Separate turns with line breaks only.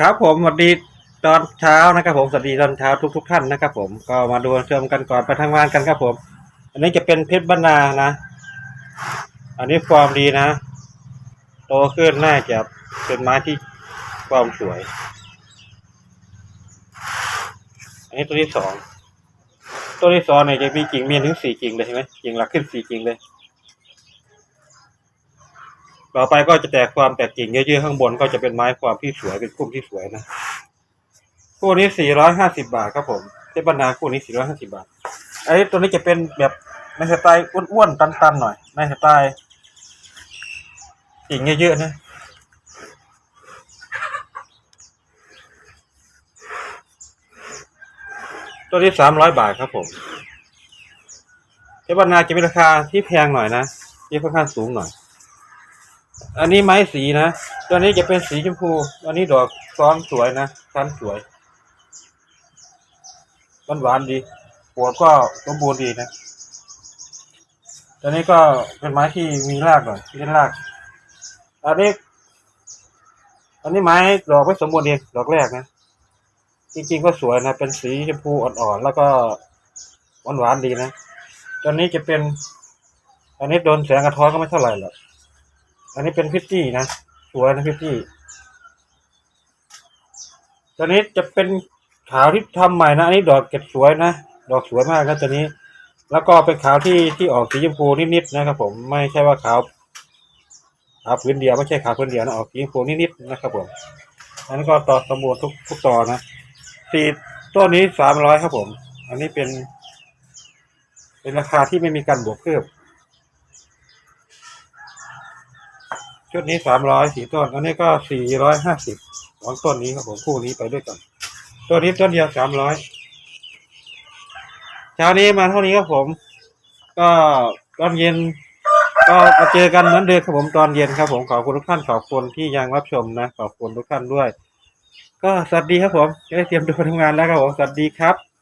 ครับผมสวัสดีตอนเช้านะครับผมสวัสดีตอนเช้าทุกทุกๆท่านนะครับ ผมก็มาดูเชื่อมกันก่อนไปทำงานกันครับผม อันนี้จะเป็นเพชรบรรณานะ อันนี้ฟอร์มดีนะ โตขึ้นน่าจะเป็นไม้ที่ฟอร์มสวย อันนี้ตัวที่สองตัวที่สองเนี่ยจะมีกิ่งเมียนถึงสี่กิ่งเลยใช่ไหมกิ่งหลักขึ้นสี่กิ่งเลย ต่อไปก็จะแตกความแตกกิ่งเยอะๆข้างบนก็จะเป็นไม้ความที่สวยเป็นพุ่มที่สวยนะคู่นี้สี่ร้อยห้าสิบาทครับผมเทพบรรณาคู่นี้สี่ร้อยห้าสิบาทไอ้ตัวนี้จะเป็นแบบในสไตล์อ้วนๆตันๆหน่อยในสไตล์กิ่งเยอะๆนะตัวนี้สามร้อยบาทครับผมเทพบรรณาจะมีราคาที่แพงหน่อยนะที่ค่อนข้างสูงหน่อย อันนี้ไม้สีนะ ตัวนี้จะเป็นสีชมพู อันนี้ดอกซ้อนสวยนะซ้อนสวยมันหวานดีหัวก็สมบูรณ์ดีนะ ตัวนี้ก็เป็นไม้ที่มีรากหน่อยที่เป็นราก อันนี้ อันนี้ไม้ดอกไม่สมบูรณ์เองดอกแรกนะ จริงๆก็สวยนะ เป็นสีชมพูอ่อนๆ แล้วก็หวานๆดีนะ ตัวนี้จะเป็น อันนี้โดนแสงกระท้อนก็ไม่เท่าไหร่หรอก อันนี้เป็นพิตตี้นะสวยนะพิตตี้ตัวนี้จะเป็นขาวที่ทำใหม่นะอันนี้ดอกเก็บสวยนะดอกสวยมากนะตัวนี้ แล้วก็เป็นขาวที่ที่ออกสีชมพูนิดๆนะครับ ผมไม่ใช่ว่าขาวขาวพื้นเดียวไม่ใช่ขาวพื้นเดียวนะออกสีชมพูนิดๆนะครับผมอันนี้ก็ต่อสมบูรณ์ทุกทุกต่อนะสีต้นนี้สามร้อยครับผม อันนี้เป็น เป็นราคาที่ไม่มีการบวกเพิ่ม ชุดนี้สามร้อยสี่ต้นอันนี้ก็สี่ร้อยห้าสิบสองต้นนี้ครับผมคู่นี้ไปด้วยกันตัวนี้ต้นเดียวสามร้อยเช้านี้มาเท่านี้ครับผม ก็ตอนเย็น ก็มาเจอกันเหมือนเดิมครับผมตอนเย็นครับผมขอบคุณทุกท่านขอบคุณที่ยังรับชมนะขอบคุณทุกท่านด้วย ก็สวัสดีครับผมจะได้เตรียมตัวทำงานแล้วครับผมสวัสดีครับ